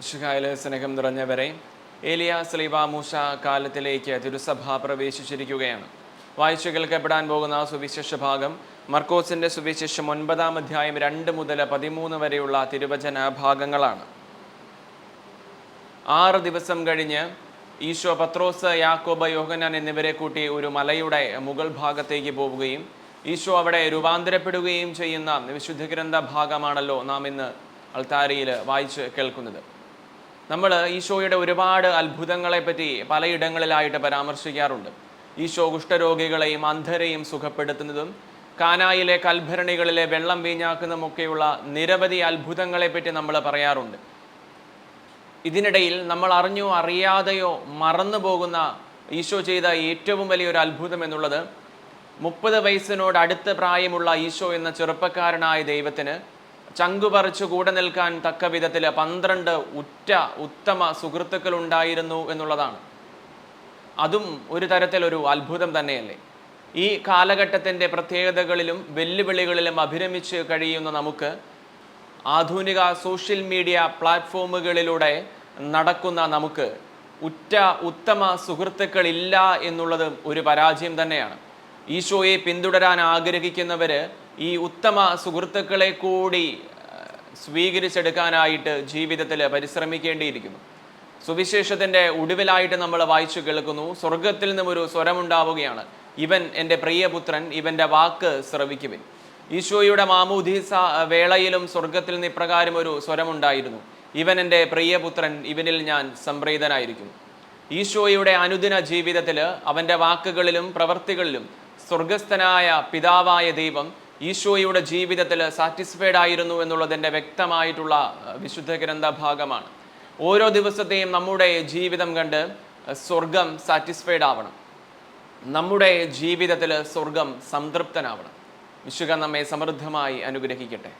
ഇഷുകായിലെ സ്നേഹം നിറഞ്ഞവരെ ഏലിയ സ്ലീബ മൂഷ കാലത്തിലേക്ക് തിരുസഭ പ്രവേശിച്ചിരിക്കുകയാണ്. വായിച്ചു കേൾക്കപ്പെടാൻ പോകുന്ന സുവിശേഷ ഭാഗം മർക്കോസിന്റെ സുവിശേഷം ഒൻപതാം അധ്യായം രണ്ട് മുതൽ പതിമൂന്ന് വരെയുള്ള തിരുവചന ഭാഗങ്ങളാണ്. ആറ് ദിവസം കഴിഞ്ഞ് ഈശോ പത്രോസ് യാക്കോബ യോഹനാൻ എന്നിവരെ കൂട്ടി ഒരു മലയുടെ മുകൾ ഭാഗത്തേക്ക് പോവുകയും ഈശോ അവിടെ രൂപാന്തരപ്പെടുകയും ചെയ്യുന്ന വിശുദ്ധ ഗ്രന്ഥ ഭാഗമാണല്ലോ നാം ഇന്ന് അൾത്താരിയിൽ വായിച്ച് കേൾക്കുന്നത്. നമ്മൾ ഈശോയുടെ ഒരുപാട് അത്ഭുതങ്ങളെ പറ്റി പലയിടങ്ങളിലായിട്ട് പരാമർശിക്കാറുണ്ട്. ഈശോ കുഷ്ഠരോഗികളെയും അന്ധരെയും സുഖപ്പെടുത്തുന്നതും കാനായിലെ കൽഭരണികളിലെ വെള്ളം വീഞ്ഞാക്കുന്നതുമൊക്കെയുള്ള നിരവധി അത്ഭുതങ്ങളെ പറ്റി നമ്മൾ പറയാറുണ്ട്. ഇതിനിടയിൽ നമ്മൾ അറിഞ്ഞോ അറിയാതെയോ മറന്നു പോകുന്ന ഈശോ ചെയ്ത ഏറ്റവും വലിയൊരു അത്ഭുതം എന്നുള്ളത് മുപ്പത് വയസ്സിനോട് അടുത്ത പ്രായമുള്ള ഈശോ എന്ന ചെറുപ്പക്കാരനായ ദൈവത്തിന് ചങ്കുപറിച്ചു കൂടെ നിൽക്കാൻ തക്ക വിധത്തിൽ പന്ത്രണ്ട് ഉറ്റ ഉത്തമ സുഹൃത്തുക്കൾ ഉണ്ടായിരുന്നു എന്നുള്ളതാണ്. അതും ഒരു തരത്തിലൊരു അത്ഭുതം തന്നെയല്ലേ? ഈ കാലഘട്ടത്തിന്റെ പ്രത്യേകതകളിലും വെല്ലുവിളികളിലും അഭിരമിച്ച് കഴിയുന്ന നമുക്ക് ആധുനിക സോഷ്യൽ മീഡിയ പ്ലാറ്റ്ഫോമുകളിലൂടെ നടക്കുന്ന നമുക്ക് ഉറ്റ ഉത്തമ സുഹൃത്തുക്കളില്ല എന്നുള്ളത് ഒരു പരാജയം തന്നെയാണ്. ഈശോയെ പിന്തുടരാൻ ആഗ്രഹിക്കുന്നവർ ഈ ഉത്തമ സുഹൃത്തുക്കളെ കൂടി സ്വീകരിച്ചെടുക്കാനായിട്ട് ജീവിതത്തിൽ പരിശ്രമിക്കേണ്ടിയിരിക്കുന്നു. സുവിശേഷത്തിന്റെ ഒടുവിലായിട്ട് നമ്മൾ വായിച്ചു കേൾക്കുന്നു സ്വർഗത്തിൽ നിന്നും ഒരു സ്വരമുണ്ടാവുകയാണ്. ഇവൻ എന്റെ പ്രിയപുത്രൻ ഇവന്റെ വാക്ക് ശ്രവിക്കുവിൻ ഈശോയുടെ മാമൂദീസ വേളയിലും സ്വർഗത്തിൽ നിന്ന് ഇപ്രകാരം ഒരു സ്വരമുണ്ടായിരുന്നു. ഇവൻ എന്റെ പ്രിയപുത്രൻ ഇവനിൽ ഞാൻ സംപ്രീതനായിരിക്കും ഈശോയുടെ അനുദിന ജീവിതത്തിൽ അവന്റെ വാക്കുകളിലും പ്രവൃത്തികളിലും സ്വർഗസ്ഥനായ പിതാവായ ദൈവം ഈശോയുടെ ജീവിതത്തിൽ സാറ്റിസ്ഫൈഡ് ആയിരുന്നു എന്നുള്ളതിന്റെ വ്യക്തമായിട്ടുള്ള വിശുദ്ധ ഗ്രന്ഥ ഭാഗമാണ് ഓരോ ദിവസത്തെയും നമ്മുടെ ജീവിതം കണ്ട് സ്വർഗം സാറ്റിസ്ഫൈഡ് ആവണം. നമ്മുടെ ജീവിതത്തിൽ സ്വർഗം സംതൃപ്തനാവണം. വിശുഖ നമ്മെ സമൃദ്ധമായി അനുഗ്രഹിക്കട്ടെ.